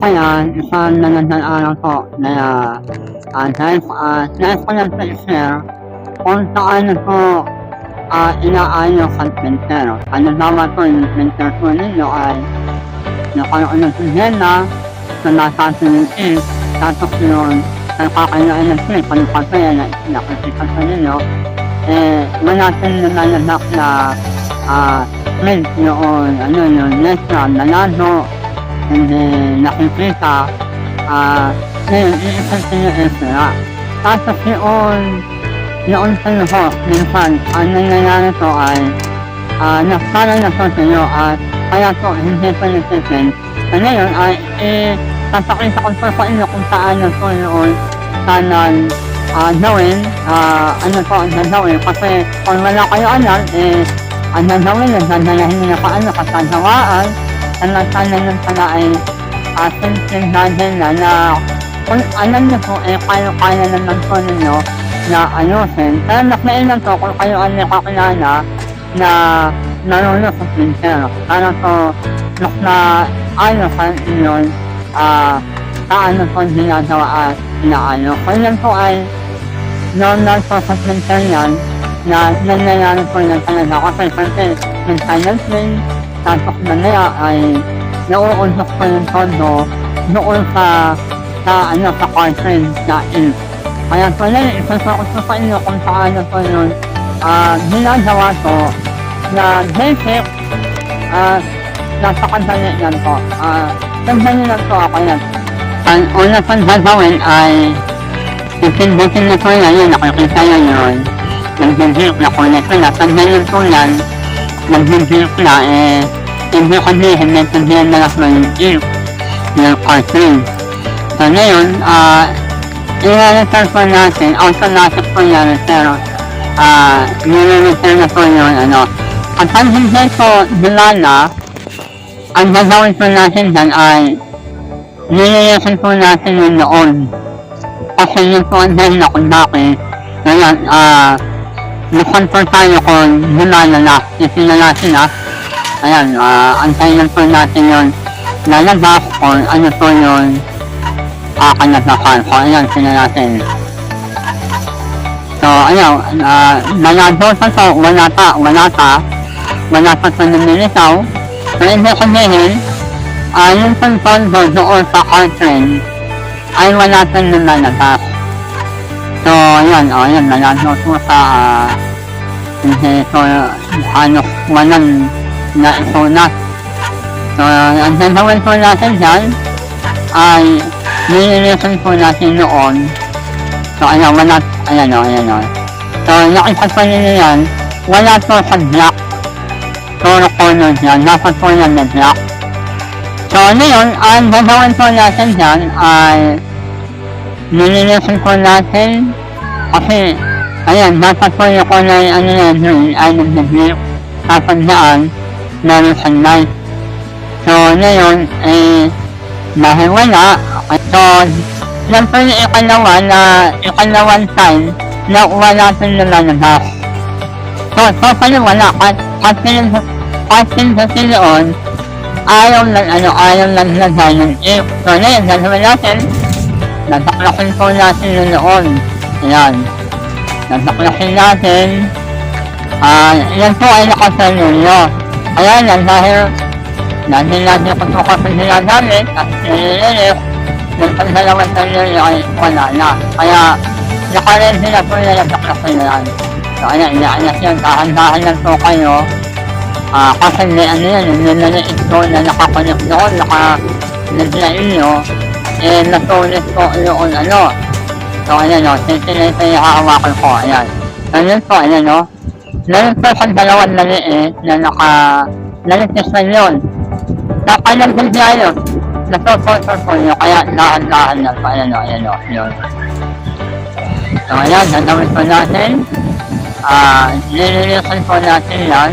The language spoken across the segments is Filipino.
Kaya isang nanandang araw po. Na uh, dahil uh, ko lang sa share kung saan po uh, inaayos ang mentero. Ano naman po yung mentero po ninyo ay nakaroon ng sugena na nasa is tapos yun nakakailangan ng sleep ano pa kaya na nakasikat sa ninyo. Eh wala siyang nanananak na ah sleep noon ano yun lesson nanalo hindi nakikita, ah, uh, eh, iisang tiniis nila. Tapos yun, yun sa iyo, minsan, ang nangyayari to ay, uh, nagkala na to sa iyo at kaya to hindi panisipin. Sa ngayon ay, eh, tatakita sa inyo kung saan na to yun, kanan, uh, gawin, uh, ano to, na kasi kung wala kayo alam, eh, ang nagawin, nagdalahin na paano kasasawaan, sana nun pala ay uh, simple na na kung alam niyo po eh kaya-kaya naman po ninyo na ayusin pero nakailan po kung kayo ang nakakilala na narunong sa Twitter para po mas na ayusan yun ah paano po ginagawa at inaano. Kung yan po ay normal po sa Twitter yan na nangyayari po yan talaga. Kasi kasi yung silent play tapos mamaya ay nauuntok ko yung pondo doon sa sa ano sa conference natin. Kaya tuloy, ipasa ko sa inyo kung paano ko yun uh, ginagawa to na basic at uh, nasa kandali lang to. Ah, uh, kandali lang to ako yan. Ang una kong gagawin ay ipindutin na ko yan, yun nakikita yun yun. Nag-develop na ko na ito na kandali lang to nag-build na, eh, hindi may sabihin na lang yung if ng cartoon. So ngayon, ah, i-return po natin, automatic po yan, pero, ah, nire-return na po yun, ano. At pag hindi po dilala, ang gagawin po natin dyan ay nililisan po natin yung noon. Kasi yun po ang dahil na kung bakit. Ngayon, ah, nag-confirm tayo kung dilala na, isinala sila. Ayan, ah, antayin lang po natin yun. Lalabas kung ano po yun kakanatakan ko. Ayan, sila natin. So, ayan, ah, malado sa to, wala pa, wala pa. Wala pa sa namilitaw. So, ibig sabihin, ah, yung pagpondo doon sa cartridge ay wala pa lumalabas. So, ayan, o, ayan, malado po sa, ah, hindi ito, ano, walang na isulat. So, ang gagawin po natin dyan ay nililisan po natin noon. So, ayan, wala, ayan o, ayan o. So, nakita po ninyo yan, wala po sa black. Puro corner yan, dapat po yan na black. So, ngayon, ang gagawin po natin dyan ay nililisan po natin kasi, ayan, dapat po yung kulay, ano yan, yun, ay nag-blip. Tapos daan, meron sa light. So, ngayon, eh, dahil wala, so, po yung ikalawa na, ikalawang time na wala sa nalalabas. So, pala wala, sila, kahit sila sa siloon, ayaw lang, ano, ayaw lang lagay ng if. So, ngayon, gagawin natin, nataklasin po natin yung noon. Ayan. Nataklasin natin, ah, yan po ay nakasalunyo. Kaya lang, dahil dahil natin kung ito kasi sila gamit at nililip, yung pagdalawa sa nililip ay wala na. Kaya nakarin sila po nila sa kasalan. So ayan, inaanak yan, dahan-dahan lang po kayo. Ah, kasi may ano yan, yung nililiit ko na nakakonect doon, naka naglain nyo, eh, masulit po yung ano. So, ano, no, sinsinay pa yung ko, ayan. Ganun po, ano, no. Ganun po sa dalawang maliit na naka, nalitis na yun. Nakalang po niya yun. Nasupulsor po yun, kaya laan-laan lang pa, ano, ano, yun. So, ayan, nanawin po natin. Ah, uh, nililisan po natin yan.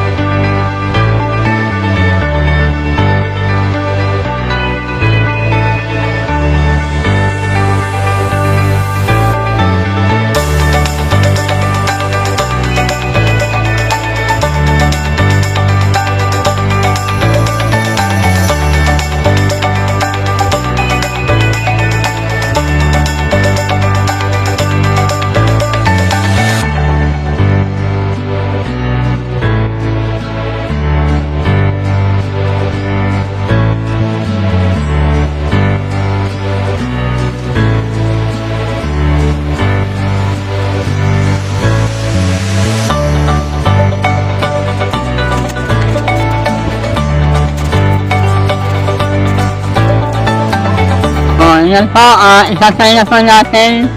yan po, ah, isasay na po natin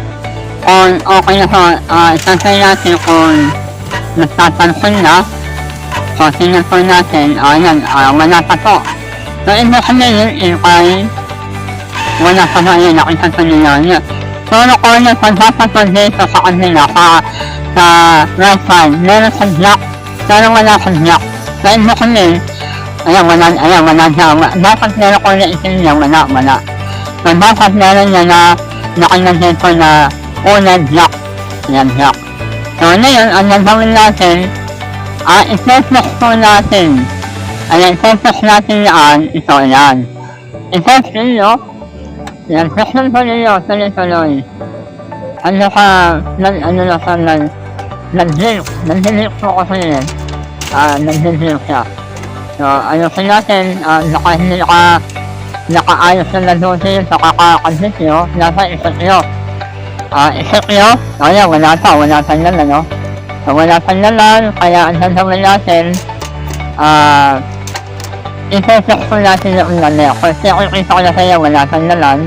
kung okay na po, ah, isasay natin kung nagtatansin na. So, tingnan po natin, ah, yan, ah, wala pa po. So, ibig sabihin, ikay, wala pa po yun, nakita po nila yun. So, ano ko na pagpapatol dito sa kanila, sa, sa right side, meron sa black, pero wala sa black. So, ibig sabihin, ayan, wala, ayan, wala Wa- dapat meron ko na itin niya, wala, wala. So, dapat meron niya na, nakalagay ko na, una black, yan, black. So, ngayon, ang gagawin natin, ah, i-focus po natin. Ayan, focus natin yan, ito yan. I-focus ninyo, yan, focus po ninyo, tuloy-tuloy. Ano ka, nag, ano na ka, nag, nag-drink, nag-drink po kasi yun. Ah, nag-drink siya. So, ano po natin, ah, naka, hindi naka, nakaayos na nadutin sa kakakansit nyo, nasa isip nyo. Ah, isip nyo, kaya wala pa, wala pa lang, ano? So, wala pa lang, kaya ang sasabihin natin, ah, i-focus ko natin yung lala. Kasi kung kita ko na sa'yo, wala pa lalan,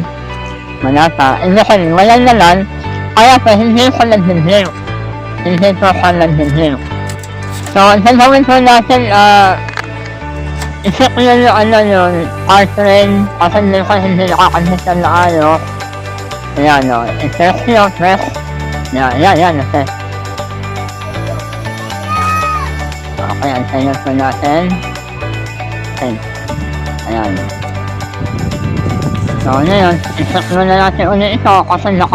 wala pa. Ibig sabihin, wala lalan, kaya pa hindi ko nag-drink. Hindi ko pa nag-drink. So, ang sasabihin ko natin, ah, isip ko yung ano yung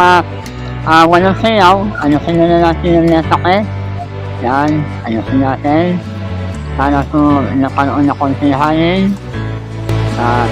heartrate, kasi hindi ko hindi nakakonsistent na ano. Sana po nakaroon na konsihanin. Ah,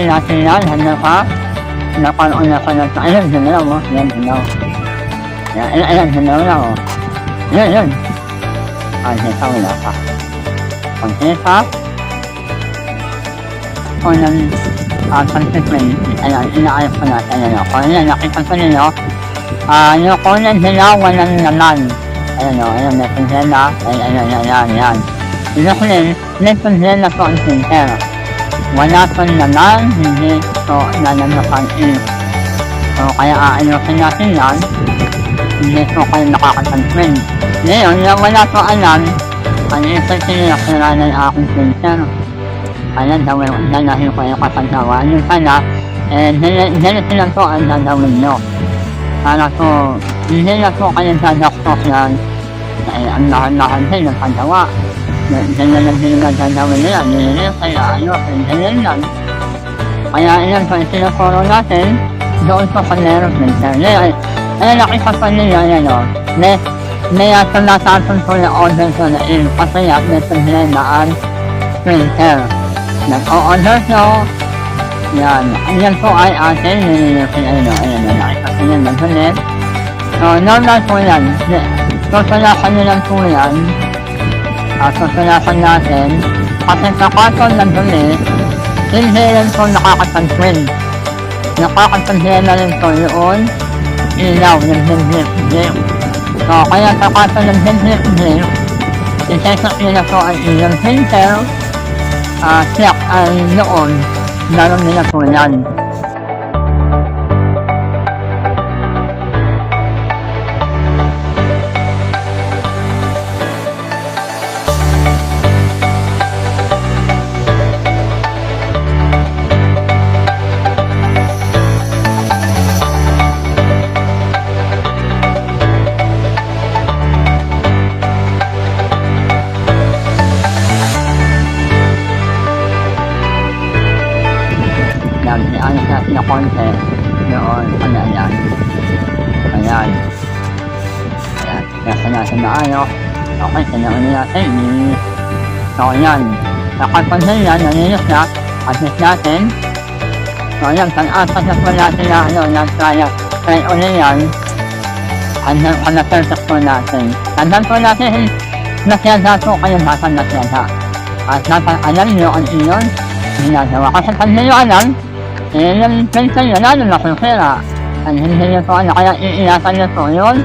ulitin natin yan. Handa ka. Nakaroon na ka ng Ayan, sinaw mo. Yan, sinaw. Yan, ayan, ayan, sinaw na oh. Yan, yan. Ah, sinaw wala pa. Konti pa. Kung nang ah, consequence, ayan, inaayos ko natin. Ayan, o. Kung yan, nakita ko ninyo. Ah, yung kung nang sinaw, walang naman. Ayan, o. Ayan, may konsena. Ayan, ayan, ayan, ayan. Ibig sabihin, may konsena po ang sincere wala pa naman, hindi so nananakan in. So kaya aayusin natin yan, hindi so kayo nakakatansin. Ngayon, yung wala pa alam, ang isip nila kailangan ang aking pincer. Kaya na dahil ko yung kasantawa. Yung sana, eh, ganito lang po ang gagawin nyo. Para po, hindi na po kayo sa doktor yan. Eh, ang lahat-lahat din ng paggawa. Ganyan lang din ang gagawin nila. Nililip kaya ano, ganyan lang. Kaya ilan po yung sinupuro natin, doon po sa meron printer. Ngayon, ay nakita pa nila yan o. May, may asa natapon po yung order ko na in. Kasi yan, may pinagdaan printer. Nag-o-order nyo. Yan. Yan po ay atin. Nililip kaya ano. Ayan na nakita ko yan. Nagsulit. So, normal po yan. Tutulakan nyo lang po yan. At tutulakan natin. Kasi kapatol ng dumi, hindi rin po nakakatansin. Nakakatansin na rin po yun. Ilaw ng hindip-hindip. So, kaya kapatol ng hindip-hindip, isesok nyo na po ang inyong printer. Ah, siyak ay noon. Laro nila po. Yan, na konti. Noon, ano yan. Ayan. Ayan, nasa natin na ayos. Okay, kailangan na natin. So, ayan. Nakapansin yan, naninis na. Asis natin. So, ayan, pag-atas na po natin na, ano, na try, try ulit yan. Hanggang sa na-perfect po natin. Tandaan po natin, nasiyasa po kayo nasa nasiyasa. At nasa alam nyo ang iyon ginagawa. Kasi pag hindi nyo alam, eh, yung pension nyo, lalo na kung sira. Nyo po ano, kaya iiyasan nyo po yun.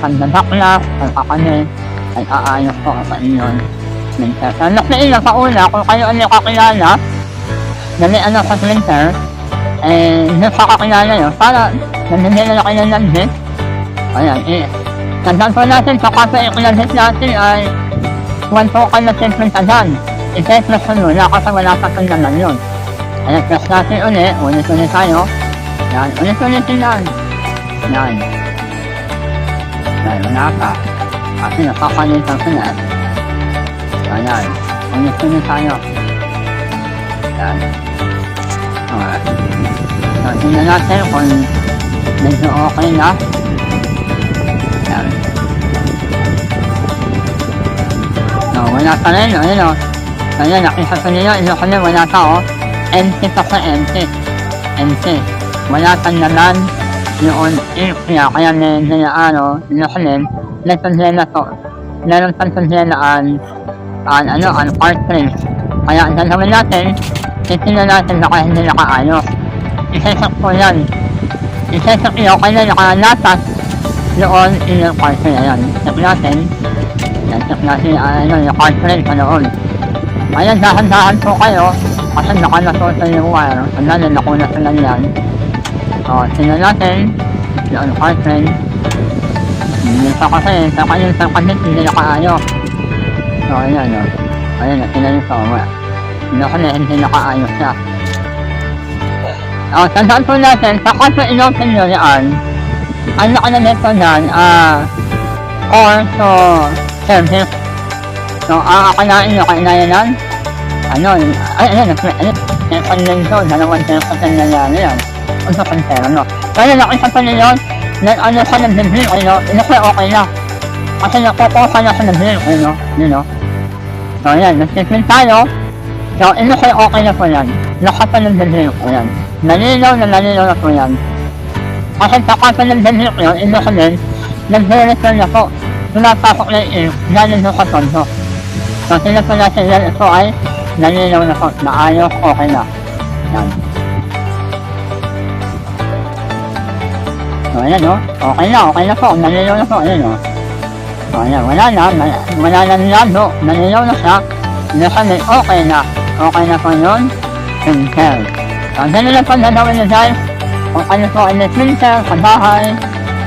Pag nadaklas, pag kakanin, ay aayos po sa iyon. Minsan, anak na ilang sa una, kung kayo ano kakilala, na may ano sa printer, eh, hindi pa kakilala yun, para nandiyan na kayo ng hit. Ayan, eh, tandaan po natin, sa kaso ikilanhit natin ay Huwag po kayo nag-treatment agad. I-test na sa muna kasi wala pa kang naman yun. Ayan, test natin ulit. Ulit-ulit tayo. Yan, ulit-ulit din yan. Yan. Yan, wala pa. Kasi nakakalitan ko na. Ayan, ulit-ulit tayo. Yan. Alright. So, tingnan natin kung medyo okay na. Yan. No, wala ka rin, ayun o. Ayun, nakita ko niyo, ino ko na wala ka o. Empty pa sa empty. Empty. Wala kang naman yun, eh, kaya kaya may na ano, ino ko rin, lesson sila na to. Meron sila na an, an, ano, an cartridge. Kaya ang gagawin natin, titignan natin na kaya hindi nakaayos. Isesak po yan. Isesak iyo, kaya nakalatas yung cartridge. Ayan, check natin. Yan, check natin ano, yung cartridge pa noon. Ayan, dahan-dahan po kayo. Kasi nakanasot na yung wire. Wala na nakuna sa lanyan. O, tingnan natin. Yung cartridge. Hindi pa kasi, sa kanyang sa kanit, hindi nakaayos. So, ayan, o. Ayan, tingnan nyo sa uwa. Hindi ko na hindi nakaayos siya. O, tandaan po natin, sa kaso inopen nyo yan, ano ka na nito dyan, ah, or so, service. So, ang akalain nyo, kainayanan, ano, ay, ano, ano, din to, dalawang second na yan, yan. Ano sa pansero, no? Kaya nakita pa ninyo, na ano ka ng bibig, ano, ano kaya okay na. Kasi nakukuha na sa bibig, ano, yun, no? So, yan, nag-treatment tayo. So, ano kaya okay na po yan? Ng bibig, yan. Nalinaw na nalinaw na po yan. Kasi sa ng bibig yun, ino ko din, nag-verify na po. Tumapasok na yung galing sa katonto. So, sila po natin yan, ito ay nalinaw na po, naayos, okay na. Yan. So, ayan o. Okay na, okay na po. Nalinaw na po. Ayan o. So, ayan. Wala na. na- Wala na nilado. Nalinaw na siya. Nasa may okay na. Okay na po yun. Printer. So, ganun lang po gagawin niyo guys. Kung ano po may printer, sa bahay,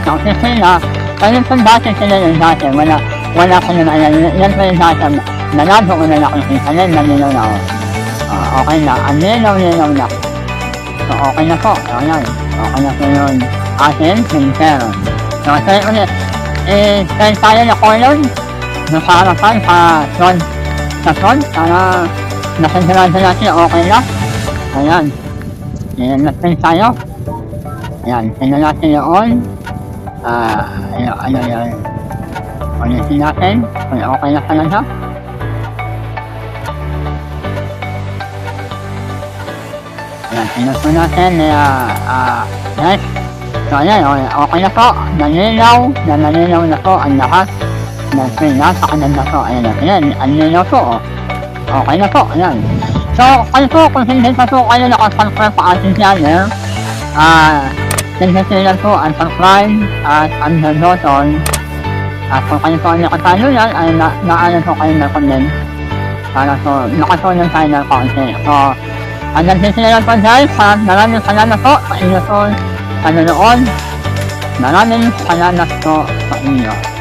sa opisina, ano po dati sila yung dati. Wala, wala ko na ayan. Yan po yung dati. Nalado ko na nakikita. Yan, nalinaw na ako. Ah, okay na. Ang linaw-linaw na. So, okay na po. Ayan. Okay na po yun. Atin, printer. So, tayo ulit. Eh, tayo tayo na color. Nasa harapan, sa front. Sa front, para nasandalan natin okay na. Ayan. Ayan, natin tayo. Ayan, tingnan natin yun. Ah, ano, ano yan. Ulitin natin. Kung okay na talaga. Ayan, tingnan po natin. Ah, ah, yes. So, ayan, okay, na po. Nalinaw, na nalinaw na po ang lahat ng pila sa kanan na po. Ayan, ayan, ang linaw po. Oh. Okay na po, ayan. So, kayo po, kung hindi pa po kayo nakasubscribe sa ating channel, ah, tingnan lang po ang subscribe at ang button. At kung kayo po ang nakatalo yan, ay na, naano po kayo ng content. Para po, nakatulong tayo ng konti. So, hanggang dito na lang po guys. Maraming salamat po sa inyo po panonood. Maraming salamat po sa inyo.